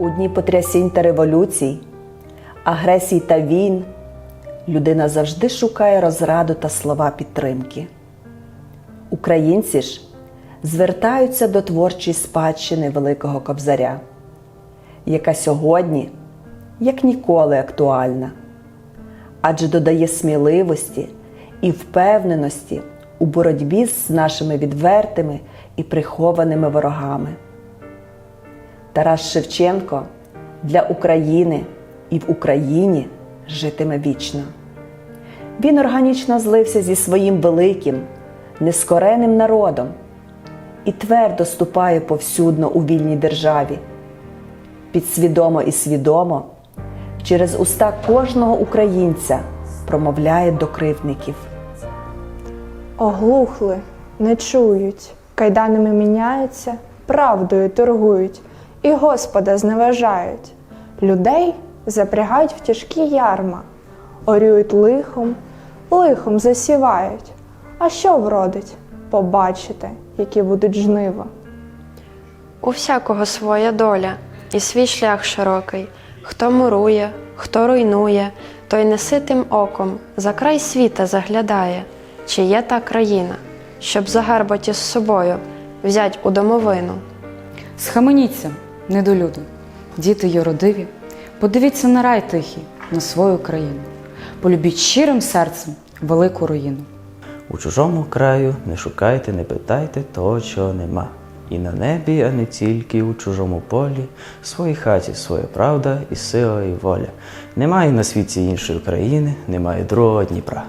У дні потрясінь та революцій, агресій та війн людина завжди шукає розраду та слова підтримки. Українці ж звертаються до творчої спадщини Великого Кобзаря, яка сьогодні як ніколи актуальна, адже додає сміливості і впевненості у боротьбі з нашими відвертими і прихованими ворогами. Тарас Шевченко для України і в Україні житиме вічно. Він органічно злився зі своїм великим, нескореним народом і твердо ступає повсюдно у вільній державі. Підсвідомо і свідомо через уста кожного українця промовляє до кривдників. Оглухли, не чують, кайданами міняються, правдою торгують і Господа зневажають. Людей запрягають в тяжкі ярма, орюють лихом, лихом засівають. А що вродить? Побачите, які будуть жнива. У всякого своя доля і свій шлях широкий. Хто мурує, хто руйнує, той неситим оком за край світа заглядає, чи є та країна, щоб загарбаті з собою взять у домовину. Схаменіться, недолюди, діти юродиві, подивіться на рай тихий, на свою країну. Полюбіть щирим серцем велику руїну. У чужому краю не шукайте, не питайте того, чого нема. І на небі, а не тільки у чужому полі, в своїй хаті своя правда і сила, і воля. Немає на світі іншої країни, немає другого Дніпра.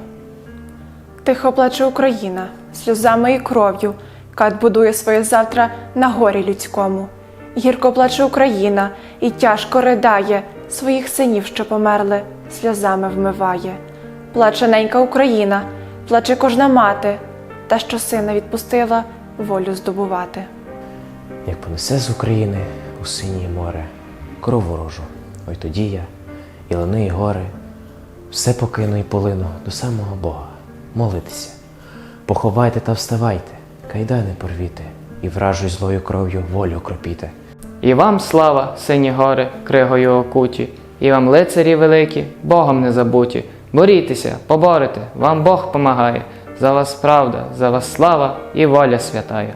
Тихо плаче Україна сльозами і кров'ю, кат будує своє завтра на горі людському. Гірко плаче Україна і тяжко ридає, своїх синів, що померли, сльозами вмиває. Плаче ненька Україна, плаче кожна мати, та що сина відпустила волю здобувати. як понесе з України у синє море, кров ворожу, ой тоді я, і лани, і гори, все покину і полину до самого Бога, молитися. Поховайте та вставайте, кайдани порвіте, і вражою злою кров'ю волю окропіте. І вам слава, сині гори, кригою окуті, і вам лицарі великі, Богом не забуті. Борітеся, поборете, вам Бог помагає. За вас правда, за вас слава і воля святая.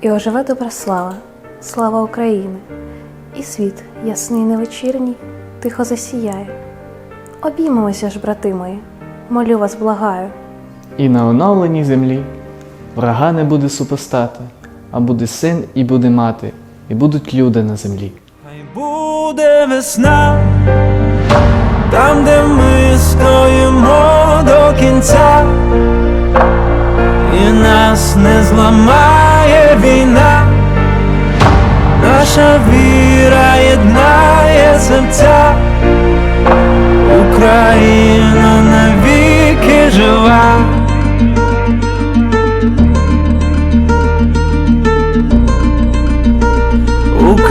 І оживе добра слава, слава України, і світ ясний невечірній тихо засіяє. Обіймемося ж, брати мої, молю вас, благаю. І на оновленій землі врага не буде супостата, а буде син і буде мати, і будуть люди на землі. Хай буде весна, там, де ми стоїмо до кінця, і нас не зламає війна, наша віра єднає серця,